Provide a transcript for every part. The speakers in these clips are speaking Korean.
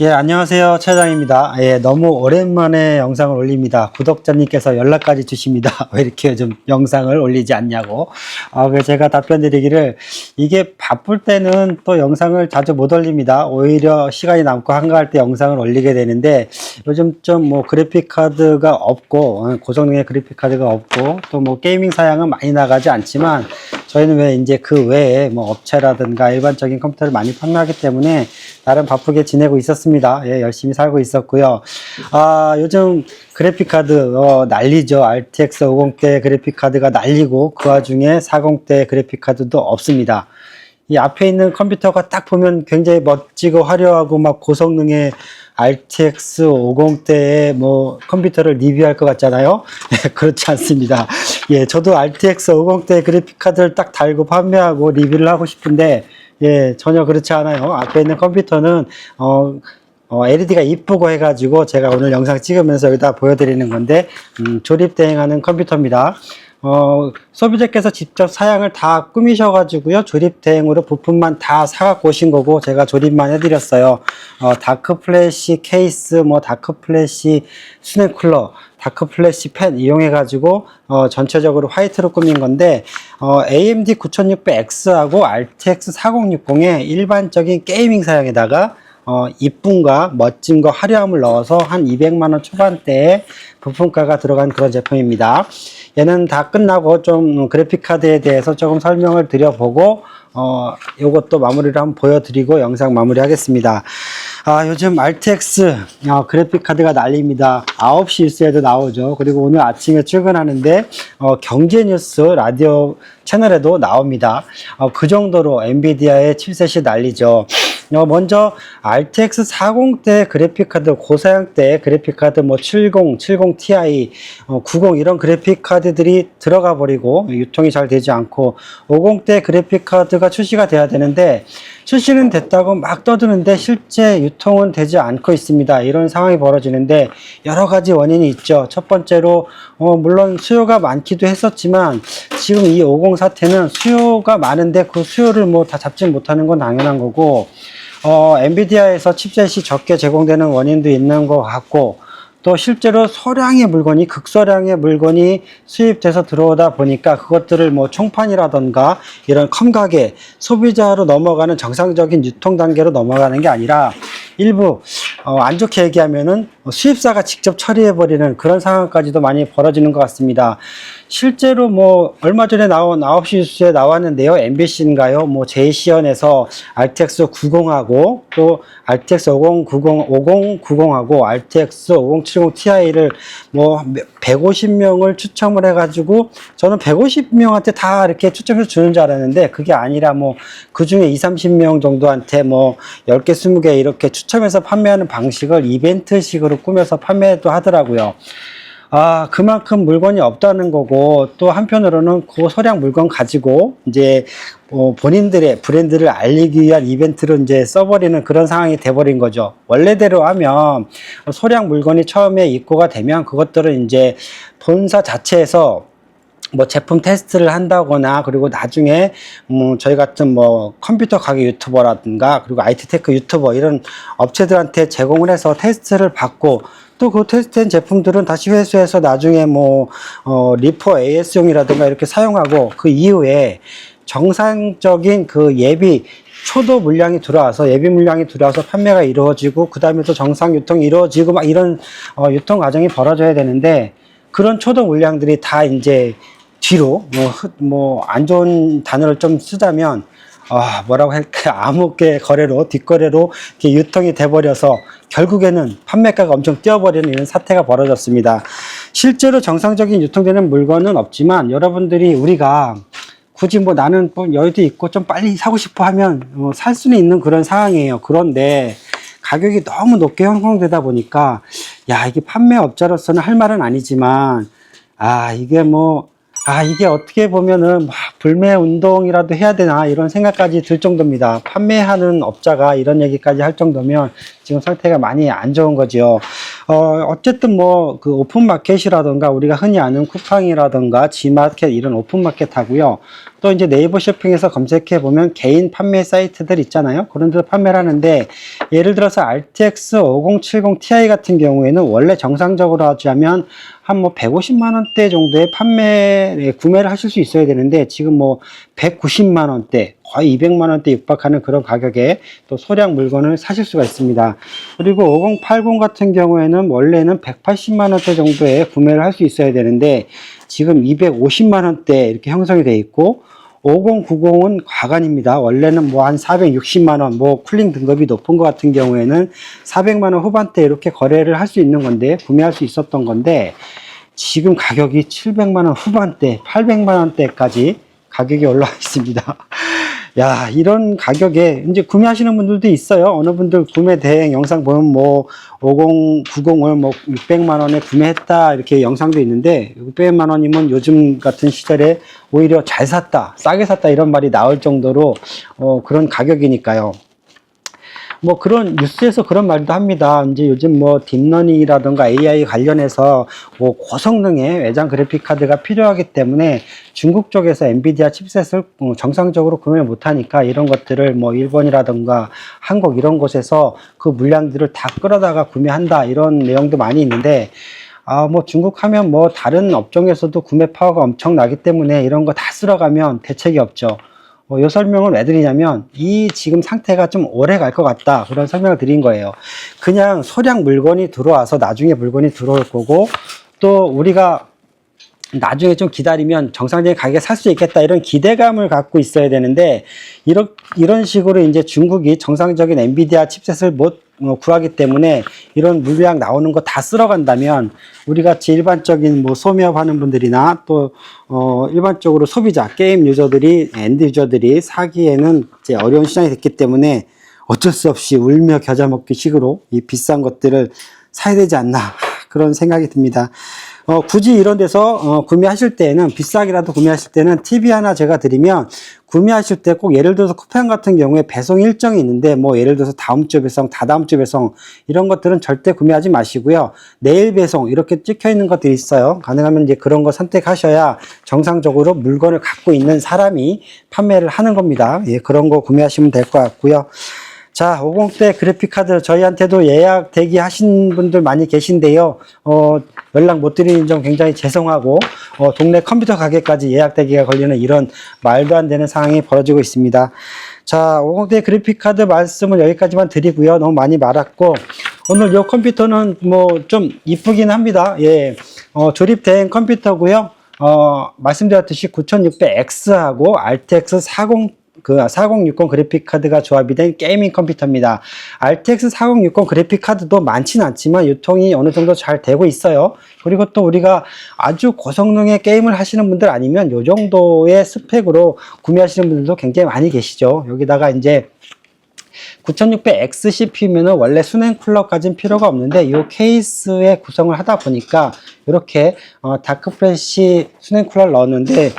예, 안녕하세요. 차장입니다. 예, 너무 오랜만에 영상을 올립니다. 구독자님께서 연락까지 주십니다. 왜 이렇게 좀 영상을 올리지 않냐고. 아, 그 제가 답변 드리기를 이게 바쁠 때는 또 영상을 자주 못 올립니다. 오히려 시간이 남고 한가할 때 영상을 올리게 되는데 요즘 좀 뭐 그래픽 카드가 없고 어, 고성능의 그래픽 카드가 없고 또 뭐 게이밍 사양은 많이 나가지 않지만 저희는 왜 이제 그 외에 뭐 업체라든가 일반적인 컴퓨터를 많이 판매하기 때문에 나름 바쁘게 지내고 있었습니다. 예, 열심히 살고 있었고요. 아, 요즘 그래픽 카드 어, 난리죠. RTX 50대 그래픽 카드가 난리고 그 와중에 40대 그래픽 카드도 없습니다. 이 앞에 있는 컴퓨터가 딱 보면 굉장히 멋지고 화려하고 막 고성능의 RTX 50대의 뭐 컴퓨터를 리뷰할 것 같잖아요. 네, 그렇지 않습니다. 예, 저도 RTX 50대 그래픽 카드를 딱 달고 판매하고 리뷰를 하고 싶은데 예, 전혀 그렇지 않아요. 앞에 있는 컴퓨터는 어 어, LED가 이쁘고 해가지고 제가 오늘 영상 찍으면서 여기다 보여드리는 건데 음, 조립 대행하는 컴퓨터입니다. 어, 소비자께서 직접 사양을 다 꾸미셔가지고요. 조립 대행으로 부품만 다 사갖고 오신 거고, 제가 조립만 해드렸어요. 어, 다크 플래시 케이스, 뭐, 다크 플래시 스냅쿨러, 다크 플래시 펜 이용해가지고, 어, 전체적으로 화이트로 꾸민 건데, 어, AMD 9600X하고 RTX 4060의 일반적인 게이밍 사양에다가, 어, 이쁨과 멋짐과 화려함을 넣어서 한 200만원 초반대에 부품가가 들어간 그런 제품입니다. 얘는 다 끝나고 좀 그래픽카드에 대해서 조금 설명을 드려보고, 어, 요것도 마무리를 한번 보여드리고 영상 마무리 하겠습니다. 아, 요즘 RTX 어, 그래픽카드가 난립니다. 9시 뉴스에도 나오죠. 그리고 오늘 아침에 출근하는데, 어, 경제뉴스 라디오 채널에도 나옵니다. 어, 그 정도로 엔비디아의 칩셋이 난리죠. 어, 먼저 RTX 40대 그래픽카드 고사양대 그래픽카드 뭐 70, 70 Ti, 어, 90 이런 그래픽카드들이 들어가 버리고 유통이 잘 되지 않고 50대 그래픽카드가 출시가 돼야 되는데 출시는 됐다고 막 떠드는데 실제 유통은 되지 않고 있습니다. 이런 상황이 벌어지는데 여러 가지 원인이 있죠. 첫 번째로 어, 물론 수요가 많기도 했었지만 지금 이 50 사태는 수요가 많은데 그 수요를 뭐 다 잡지 못하는 건 당연한 거고 어, 엔비디아에서 칩셋이 적게 제공되는 원인도 있는 것 같고 또 실제로 소량의 물건이 극소량의 물건이 수입돼서 들어오다 보니까 그것들을 뭐 총판이라던가 이런 컴가게 소비자로 넘어가는 정상적인 유통 단계로 넘어가는 게 아니라 일부 어, 안 좋게 얘기하면은 수입사가 직접 처리해 버리는 그런 상황까지도 많이 벌어지는 것 같습니다. 실제로 뭐 얼마 전에 나온 9시 뉴스에 나왔는데요. MBC인가요? 뭐 제이시언에서 RTX 90하고 또 RTX 50, 90, 50, 90하고 RTX 5070 Ti를 뭐 150명을 추첨을 해가지고 저는 150명한테 다 이렇게 추첨해서 주는 줄 알았는데 그게 아니라 뭐 그 중에 2, 30명 정도한테 뭐 10개, 20개 이렇게 추첨해서 판매하는 방식을 이벤트식으로 꾸며서 판매도 하더라고요. 아, 그만큼 물건이 없다는 거고, 또 한편으로는 그 소량 물건 가지고, 이제, 뭐 본인들의 브랜드를 알리기 위한 이벤트로 이제 써버리는 그런 상황이 돼버린 거죠. 원래대로 하면, 소량 물건이 처음에 입고가 되면 그것들은 이제 본사 자체에서 뭐 제품 테스트를 한다거나 그리고 나중에 음 저희 같은 뭐 컴퓨터 가게 유튜버라든가 그리고 IT 테크 유튜버 이런 업체들한테 제공을 해서 테스트를 받고 또 그 테스트된 제품들은 다시 회수해서 나중에 뭐 어, 리포 AS용이라든가 이렇게 사용하고 그 이후에 정상적인 그 예비 초도 물량이 들어와서 예비 물량이 들어와서 판매가 이루어지고 그 다음에 또 정상 유통이 이루어지고 막 이런 어, 유통 과정이 벌어져야 되는데 그런 초도 물량들이 다 이제 뒤로 뭐안 좋은 단어를 좀 쓰자면 아 뭐라고 할까 암흑의 거래로 뒷거래로 유통이 돼버려서 결국에는 판매가가 엄청 뛰어버리는 이런 사태가 벌어졌습니다. 실제로 정상적인 유통되는 물건은 없지만 여러분들이 우리가 굳이 뭐 나는 뭐 여유도 있고 좀 빨리 사고 싶어 하면 어, 살 수는 있는 그런 상황이에요. 그런데 가격이 너무 높게 형성되다 보니까 야 이게 판매업자로서는 할 말은 아니지만 아 이게 뭐 아, 이게 어떻게 보면은 막 불매 운동이라도 해야 되나 이런 생각까지 들 정도입니다. 판매하는 업자가 이런 얘기까지 할 정도면 지금 상태가 많이 안 좋은 거지요. 어, 어쨌든 뭐 그 오픈마켓이라던가 우리가 흔히 아는 쿠팡이라던가 지마켓 이런 오픈마켓 하고요. 또 이제 네이버 쇼핑에서 검색해 보면 개인 판매 사이트들 있잖아요. 그런 데서 판매를 하는데 예를 들어서 RTX 5070 Ti 같은 경우에는 원래 정상적으로 하자면 한 뭐 150만 원대 정도의 판매 예, 구매를 하실 수 있어야 되는데 지금 뭐 190만 원대 거의 200만 원대 육박하는 그런 가격에 또 소량 물건을 사실 수가 있습니다. 그리고 5080 같은 경우에는 원래는 180만 원대 정도에 구매를 할 수 있어야 되는데 지금 250만 원대 이렇게 형성이 되어 있고 5090은 과간입니다. 원래는 뭐 한 460만 원, 뭐 쿨링 등급이 높은 것 같은 경우에는 400만 원 후반대 이렇게 거래를 할 수 있는 건데 구매할 수 있었던 건데 지금 가격이 700만 원 후반대, 800만 원대까지 가격이 올라와 있습니다. 야, 이런 가격에 이제 구매하시는 분들도 있어요. 어느 분들 구매 대행 영상 보면 뭐 50, 90을 뭐 600만 원에 구매했다 이렇게 영상도 있는데 600만 원이면 요즘 같은 시절에 오히려 잘 샀다, 싸게 샀다 이런 말이 나올 정도로 어, 그런 가격이니까요. 뭐 그런 뉴스에서 그런 말도 합니다. 이제 요즘 뭐 딥러닝이라든가 AI 관련해서 뭐 고성능의 외장 그래픽 카드가 필요하기 때문에 중국 쪽에서 엔비디아 칩셋을 어, 정상적으로 구매를 못하니까 이런 것들을 뭐 일본이라든가 한국 이런 곳에서 그 물량들을 다 끌어다가 구매한다 이런 내용도 많이 있는데 아, 뭐 중국 하면 뭐 다른 업종에서도 구매 파워가 엄청 나기 때문에 이런 거 다 쓸어가면 대책이 없죠. 어, 이 설명을 왜 드리냐면 이 지금 상태가 좀 오래 갈 것 같다 그런 설명을 드린 거예요. 그냥 소량 물건이 들어와서 나중에 물건이 들어올 거고 또 우리가 나중에 좀 기다리면 정상적인 가격에 살 수 있겠다 이런 기대감을 갖고 있어야 되는데 이런 이런 식으로 이제 중국이 정상적인 엔비디아 칩셋을 못 어, 구하기 때문에 이런 물량 나오는 거 다 쓸어간다면 우리 같이 일반적인 뭐 소매업 하는 분들이나 또 어, 일반적으로 소비자 게임 유저들이 엔드 유저들이 사기에는 이제 어려운 시장이 됐기 때문에 어쩔 수 없이 울며 겨자 먹기 식으로 이 비싼 것들을 사야 되지 않나 그런 생각이 듭니다. 어, 굳이 이런 데서 어, 구매하실 때는 비싸게라도 구매하실 때는 팁이 하나 제가 드리면 구매하실 때 꼭 예를 들어서 쿠팡 같은 경우에 배송 일정이 있는데 뭐 예를 들어서 다음 주 배송, 다다음 주 배송 이런 것들은 절대 구매하지 마시고요. 내일 배송 이렇게 찍혀 있는 것들이 있어요. 가능하면 이제 그런 거 선택하셔야 정상적으로 물건을 갖고 있는 사람이 판매를 하는 겁니다. 예, 그런 거 구매하시면 될 것 같고요. 자, 50대 그래픽카드 저희한테도 예약 대기하신 분들 많이 계신데요. 어, 연락 못 드리는 점 굉장히 죄송하고 어, 동네 컴퓨터 가게까지 예약 대기가 걸리는 이런 말도 안 되는 상황이 벌어지고 있습니다. 자, 50대 그래픽카드 말씀을 여기까지만 드리고요. 너무 많이 말았고 오늘 이 컴퓨터는 뭐 좀 이쁘긴 합니다. 예, 어, 조립된 컴퓨터고요. 어, 말씀드렸듯이 9600X하고 RTX 40 그 4060 그래픽 카드가 조합이 된 게이밍 컴퓨터입니다. RTX 4060 그래픽 카드도 많지는 않지만 유통이 어느 정도 잘 되고 있어요. 그리고 또 우리가 아주 고성능의 게임을 하시는 분들 아니면 요 정도의 스펙으로 구매하시는 분들도 굉장히 많이 계시죠. 여기다가 이제 9600X CPU면은 원래 수냉 쿨러까지는 필요가 없는데 이 케이스에 구성을 하다 보니까 이렇게 어, 다크 프레시 수냉 쿨러를 넣었는데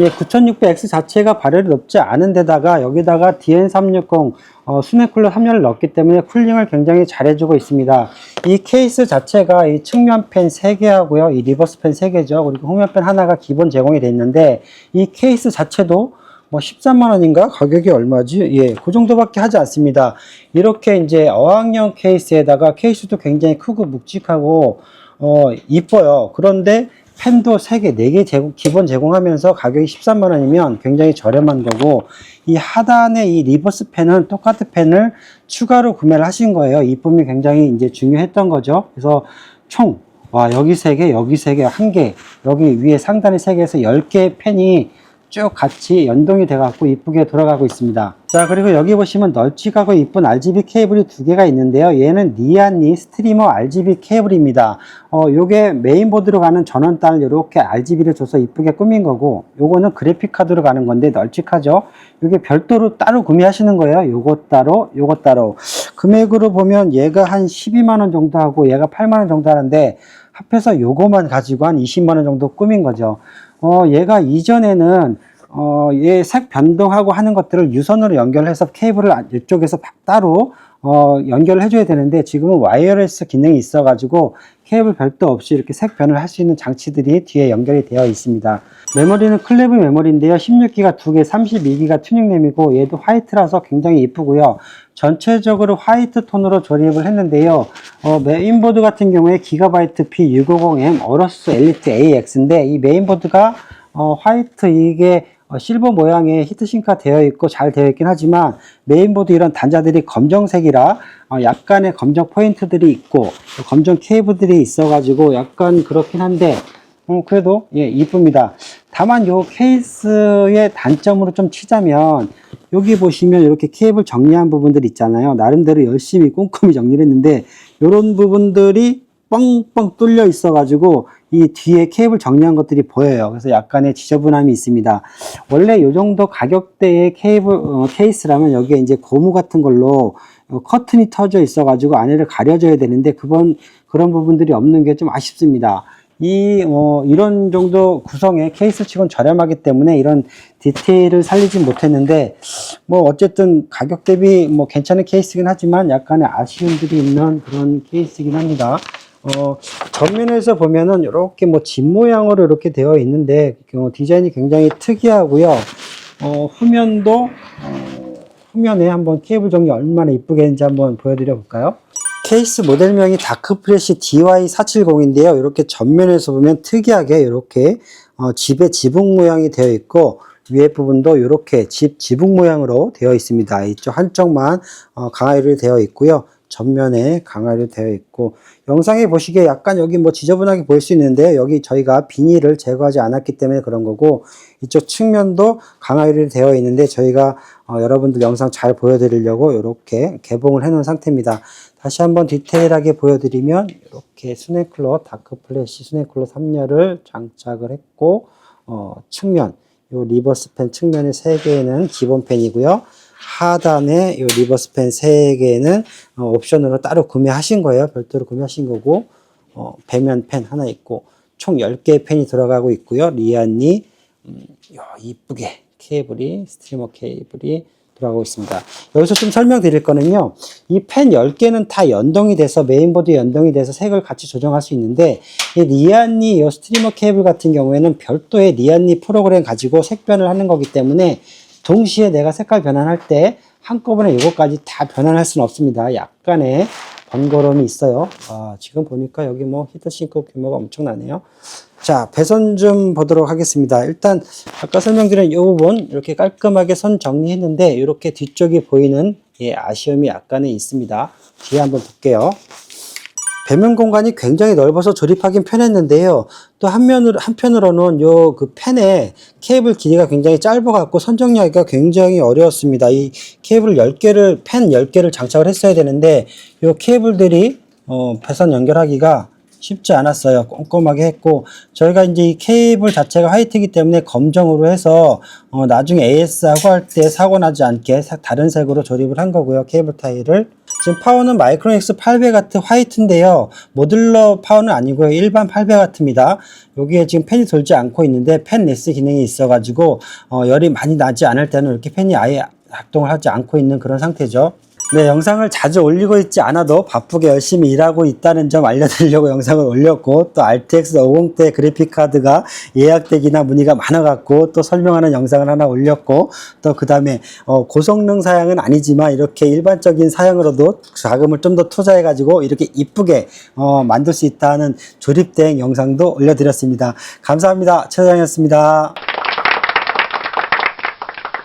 이 9600X 자체가 발열이 높지 않은 데다가 여기다가 DN360 어, 수냉 쿨러 3열을 넣었기 때문에 쿨링을 굉장히 잘 해주고 있습니다. 이 케이스 자체가 이 측면 팬 3개 하고요. 이 리버스 팬 3개죠. 그리고 후면 팬 하나가 기본 제공이 돼 있는데 이 케이스 자체도 뭐 13만 원인가 가격이 얼마지? 예, 그 정도밖에 하지 않습니다. 이렇게 이제 어항형 케이스에다가 케이스도 굉장히 크고 묵직하고 어 이뻐요. 그런데 펜도 3개, 4개 제공, 기본 제공하면서 가격이 13만 원이면 굉장히 저렴한 거고 이 하단에 이 리버스 펜은 똑같은 펜을 추가로 구매를 하신 거예요. 이쁨이 굉장히 이제 중요했던 거죠. 그래서 총 와, 여기 3개, 여기 3개, 1개, 여기 위에 상단에 3개에서 10개의 펜이 쭉 같이 연동이 돼 갖고 이쁘게 돌아가고 있습니다 자 그리고 여기 보시면 널찍하고 이쁜 RGB 케이블이 두 개가 있는데요. 얘는 니안니 스트리머 RGB 케이블입니다. 어 요게 메인보드로 가는 전원단을 이렇게 RGB를 줘서 이쁘게 꾸민 거고 요거는 그래픽 카드로 가는 건데 널찍하죠? 요게 별도로 따로 구매하시는 거예요. 요거 따로 요거 따로. 금액으로 보면 얘가 한 12만원 정도 하고 얘가 8만원 정도 하는데 합해서 요거만 가지고 한 20만 원 정도 꾸민 거죠. 어, 얘가 이전에는 어, 얘색 변동하고 하는 것들을 유선으로 연결해서 케이블을 안- 이쪽에서 바- 따로 어, 연결을 해줘야 되는데 지금은 와이어레스 기능이 있어가지고 케이블 별도 없이 이렇게 색 변을 할 수 있는 장치들이 뒤에 연결이 되어 있습니다. 메모리는 클레브 메모리인데요. 16기가 2개, 32기가 튜닝램이고 얘도 화이트라서 굉장히 이쁘고요. 전체적으로 화이트 톤으로 조립을 했는데요. 어, 메인보드 같은 경우에 기가바이트 P650M 어러스 엘리트 AX인데 이 메인보드가 어, 화이트 이게 어, 실버 모양의 히트싱크가 되어 있고 잘 되어 있긴 하지만 메인보드 이런 단자들이 검정색이라 어, 약간의 검정 포인트들이 있고 또 검정 케이블들이 있어 가지고 약간 그렇긴 한데 어, 그래도 예 이쁩니다. 다만 요 케이스의 단점으로 좀 치자면 여기 보시면 이렇게 케이블 정리한 부분들 있잖아요. 나름대로 열심히 꼼꼼히 정리를 했는데 이런 부분들이 뻥뻥 뚫려 있어가지고 이 뒤에 케이블 정리한 것들이 보여요. 그래서 약간의 지저분함이 있습니다. 원래 이 정도 가격대의 케이블 어, 케이스라면 여기에 이제 고무 같은 걸로 어, 커튼이 터져 있어가지고 안에를 가려줘야 되는데 그건 그런 부분들이 없는 게 좀 아쉽습니다. 이, 어, 이런 정도 구성의 케이스 치곤 저렴하기 때문에 이런 디테일을 살리진 못했는데, 뭐, 어쨌든 가격 대비 뭐 괜찮은 케이스긴 하지만 약간의 아쉬움들이 있는 그런 케이스긴 합니다. 어, 전면에서 보면은 이렇게 뭐 집 모양으로 이렇게 되어 있는데, 어, 디자인이 굉장히 특이하고요. 어, 후면도, 어, 후면에 한번 케이블 정리 얼마나 이쁘게 했는지 한번 보여드려 볼까요? 케이스 모델명이 다크프레시 DY470인데요. 이렇게 전면에서 보면 특이하게 이렇게 어, 집의 지붕 모양이 되어 있고 위에 부분도 이렇게 집 지붕 모양으로 되어 있습니다. 이쪽 한쪽만 어, 강화유리 되어 있고요. 전면에 강화유리 되어 있고 영상에 보시기에 약간 여기 뭐 지저분하게 보일 수 있는데 여기 저희가 비닐을 제거하지 않았기 때문에 그런 거고 이쪽 측면도 강화유리 되어 있는데 저희가 어, 여러분들 영상 잘 보여드리려고 이렇게 개봉을 해 놓은 상태입니다. 다시 한번 디테일하게 보여드리면 이렇게 스네클러 다크 플래시 스네클러 3열을 장착을 했고 어, 측면 요 리버스 펜 측면의 3개는 기본 펜이고요. 하단에 요 리버스 펜 3개는 어, 옵션으로 따로 구매하신 거예요. 별도로 구매하신 거고 어, 배면 펜 하나 있고 총 10개의 펜이 들어가고 있고요. 리안이 음, 야, 이쁘게 케이블이 스트리머 케이블이 들어가고 있습니다. 여기서 좀 설명드릴 거는요. 이 펜 10개는 다 연동이 돼서 메인보드에 연동이 돼서 색을 같이 조정할 수 있는데 이 리안니 이 스트리머 케이블 같은 경우에는 별도의 리안니 프로그램 가지고 색변을 하는 거기 때문에 동시에 내가 색깔 변환할 때 한꺼번에 이것까지 다 변환할 수는 없습니다. 약간의 번거로움이 있어요. 아, 지금 보니까 여기 뭐 히트싱크 규모가 엄청나네요. 자, 배선 좀 보도록 하겠습니다. 일단 아까 설명드린 이 부분 이렇게 깔끔하게 선 정리했는데 이렇게 뒤쪽이 보이는 예, 아쉬움이 약간은 있습니다. 뒤에 한번 볼게요. 배면 공간이 굉장히 넓어서 조립하긴 편했는데요. 또 한면으로, 한편으로는 요 그 펜의 케이블 길이가 굉장히 짧아갖고 선정하기가 굉장히 어려웠습니다. 이 케이블 10개를, 펜 10개를 장착을 했어야 되는데 요 케이블들이 어, 배선 연결하기가 쉽지 않았어요. 꼼꼼하게 했고 저희가 이제 이 케이블 자체가 화이트이기 때문에 검정으로 해서 어, 나중에 AS하고 할 때 사고 나지 않게 사- 다른 색으로 조립을 한 거고요. 케이블 타일을 지금 파워는 마이크론 X 800W 화이트인데요. 모듈러 파워는 아니고요. 일반 800W입니다. 여기에 지금 팬이 돌지 않고 있는데 팬 레스 기능이 있어가지고 어, 열이 많이 나지 않을 때는 이렇게 팬이 아예 작동을 하지 않고 있는 그런 상태죠. 네, 영상을 자주 올리고 있지 않아도 바쁘게 열심히 일하고 있다는 점 알려드리려고 영상을 올렸고, 또 RTX 50대 그래픽카드가 예약되기나 문의가 많아갖고, 또 설명하는 영상을 하나 올렸고, 또 그 다음에, 어, 고성능 사양은 아니지만, 이렇게 일반적인 사양으로도 자금을 좀 더 투자해가지고, 이렇게 이쁘게, 어, 만들 수 있다는 조립된 영상도 올려드렸습니다. 감사합니다. 최장이었습니다.